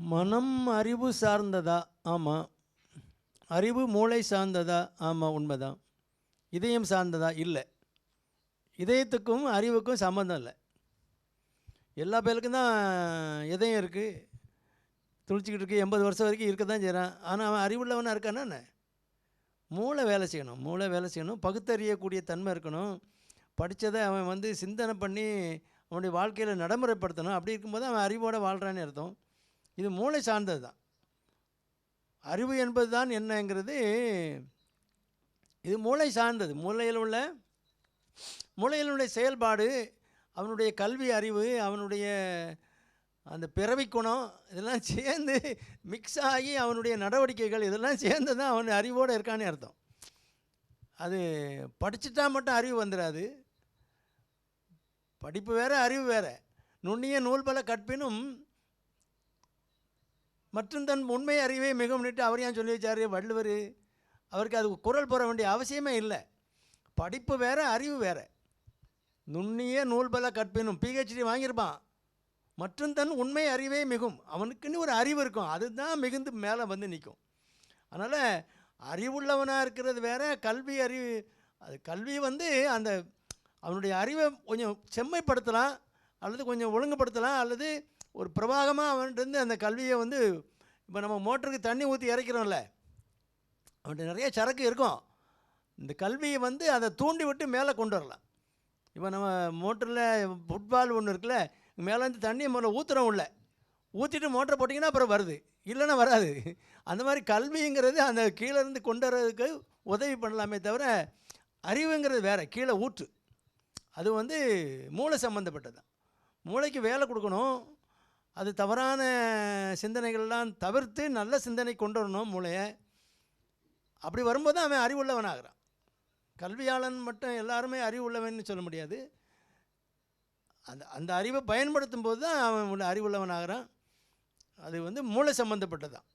மனம் அறிவு சார்ந்ததா? ஆமாம் அறிவு மூளை சார்ந்ததா? ஆமாம் உண்மைதான். இதயம் சார்ந்ததா? இல்லை. இதயத்துக்கும் அறிவுக்கும் சம்மந்தம் இல்லை. எல்லா பேருக்கும் தான் இதயம் இருக்குது துளிச்சிக்கிட்டு இருக்கு. எண்பது வருஷம் வரைக்கும் இருக்க தான் செய்கிறான் ஆனால் அவன் அறிவுள்ளவனாக இருக்கானா என்ன? மூளை வேலை செய்யணும். மூளை வேலை செய்யணும். பகுத்தறியக்கூடிய தன்மை இருக்கணும். படித்ததை அவன் வந்து சிந்தனை பண்ணி அவனுடைய வாழ்க்கையில் நடைமுறைப்படுத்தணும். அப்படி இருக்கும்போது அவன் அறிவோடு வாழ்கிறான்னு அர்த்தம். இது மூளை சார்ந்தது தான். அறிவு என்பது தான் என்னங்கிறது இது மூளை சார்ந்தது. மூளையில் உள்ள மூளையினுடைய செயல்பாடு அவனுடைய கல்வி அறிவு அவனுடைய அந்த பிறவி குணம் இதெல்லாம் சேர்ந்து மிக்ஸ் ஆகி அவனுடைய நடவடிக்கைகள் இதெல்லாம் சேர்ந்து தான் அவன் அறிவோடு இருக்கான்னு அர்த்தம். அது படிச்சுட்டா மட்டும் அறிவு வந்துடாது படிப்பு வேறு அறிவு வேறு. நுண்ணிய நூல் பல கற்பினும் மற்றும் தன் உண்மை அறிவை மிகவும் நீட்டு அவர் ஏன் சொல்லி வச்சார்? வள்ளுவர். அவருக்கு அது குரல் போட வேண்டிய அவசியமே இல்லை. படிப்பு வேறு அறிவு வேறு. நுண்ணிய நூல் பல கற்பினும் பிஹெச்டி வாங்கியிருப்பான். மற்றும் தன் உண்மை அறிவே மிகும். அவனுக்குன்னு ஒரு அறிவு இருக்கும். அதுதான் மிகுந்து மேலே வந்து நிற்கும் அதனால் அறிவுள்ளவனாக இருக்கிறது வேற கல்வி அறிவு அது கல்வி வந்து அந்த அவனுடைய அறிவை கொஞ்சம் செம்மைப்படுத்தலாம் அல்லது கொஞ்சம் ஒழுங்குபடுத்தலாம் அல்லது ஒரு பிரவாகமாக அவன்கிட்டருந்து அந்த கல்வியை வந்து இப்போ நம்ம மோட்டருக்கு தண்ணி ஊற்றி இறைக்கிறோம்ல அவன்கிட்ட நிறைய சரக்கு இருக்கும். இந்த கல்வியை வந்து அதை தூண்டி விட்டு மேலே கொண்டு வரலாம். இப்போ நம்ம மோட்டரில் ஃபுட்பால் ஒன்று இருக்குல்ல மேலேருந்து தண்ணியை முதல்ல ஊற்றுறோம் உள்ள. ஊற்றிட்டு மோட்டரை போட்டிங்கன்னா அப்புறம் வருது. இல்லைன்னா வராது. அந்த மாதிரி கல்விங்கிறது அந்த கீழே இருந்து கொண்டு வர்றதுக்கு உதவி பண்ணலாமே தவிர அறிவுங்கிறது வேறு கீழே ஊற்று. அது வந்து மூளை சம்மந்தப்பட்டது தான். மூளைக்கு வேலை கொடுக்கணும். அது தவறான சிந்தனைகள்லாம் தவிர்த்து நல்ல சிந்தனை கொண்டு வரணும் மூளையை. அப்படி வரும்போது அவன் அறிவுள்ளவன் ஆகிறான். கல்வியாளன் மட்டும் எல்லாருமே அறிவுள்ளவன் சொல்ல முடியாது. அந்த அந்த அறிவை பயன்படுத்தும் போது தான் அவன் அறிவுள்ளவன் ஆகிறான். அது வந்து மூளை சம்மந்தப்பட்டது தான்